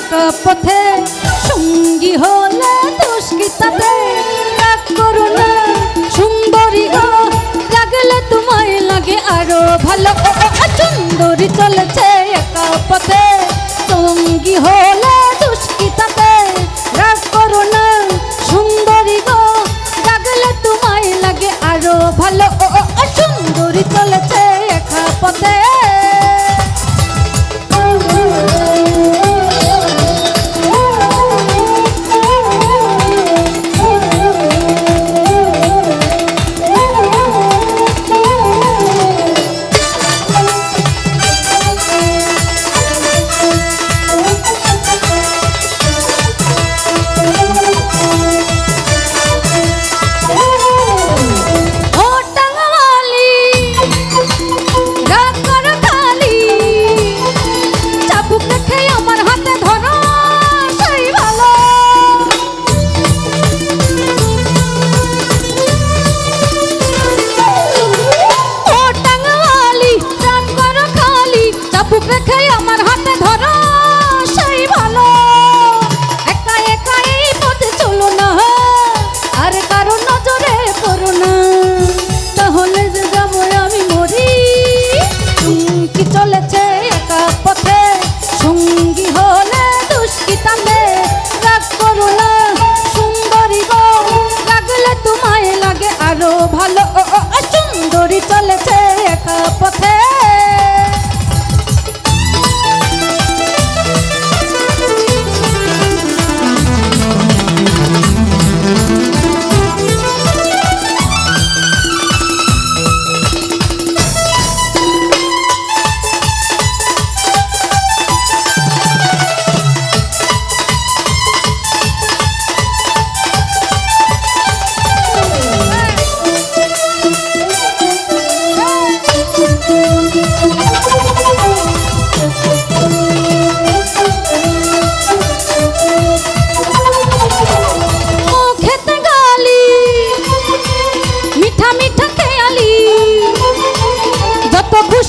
একা পথে, সঙ্গী হলে দুষ্কৃতাতে রাগ করো না, সুন্দরী লাগলে তোমায় লাগে আরও ভালো। সুন্দরী চলেছে একা পথে, সঙ্গী হলে দুষ্কৃতাতে রাগ করো না, সুন্দরী লাগলে তোমায় লাগে আরও ভালো। সুন্দরী চলেছে গো লাগলে তোমায় লাগে আরও ভালো। সুন্দরী চলেছে একা পথে।